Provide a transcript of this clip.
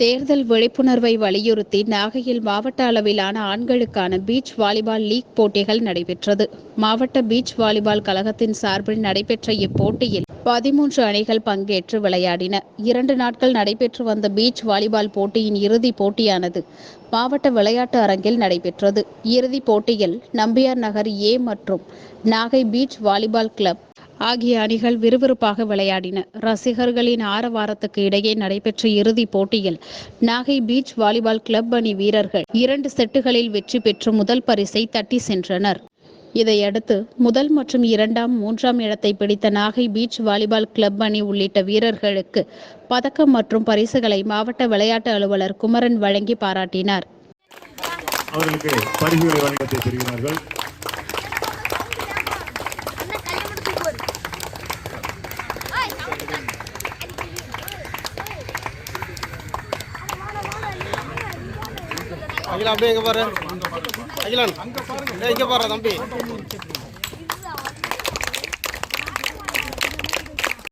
தேர்தல் விழிப்புணர்வை வலியுறுத்தி நாகையில் மாவட்ட அளவிலான ஆண்களுக்கான பீச் வாலிபால் லீக் போட்டிகள் நடைபெற்றது. மாவட்ட பீச் வாலிபால் கழகத்தின் சார்பில் நடைபெற்ற இப்போட்டியில் பதிமூன்று அணிகள் பங்கேற்று விளையாடின. இரண்டு நாட்கள் நடைபெற்று வந்த பீச் வாலிபால் போட்டியின் இறுதிப் போட்டியானது மாவட்ட விளையாட்டு அரங்கில் நடைபெற்றது. இறுதிப் போட்டியில் நம்பியார் நகர் ஏ மற்றும் நாகை பீச் வாலிபால் கிளப் ஆகிய அணிகள் விறுவிறுப்பாக விளையாடின. ரசிகர்களின் ஆரவாரத்துக்கு இடையே நடைபெற்ற இறுதிப் போட்டியில் நாகை பீச் வாலிபால் கிளப் அணி வீரர்கள் இரண்டு செட்டுகளில் வெற்றி பெற்று முதல் பரிசை தட்டி சென்றனர். இதையடுத்து முதல் மற்றும் இரண்டாம் மூன்றாம் இடத்தை பிடித்த நாகை பீச் வாலிபால் கிளப் அணி உள்ளிட்ட வீரர்களுக்கு பதக்கம் மற்றும் பரிசுகளை மாவட்ட விளையாட்டு அலுவலர் குமரன் வழங்கி பாராட்டினார். அகிலா அப்படியே இங்க பாரு. அகிலான். இங்கே பாரு தம்பி.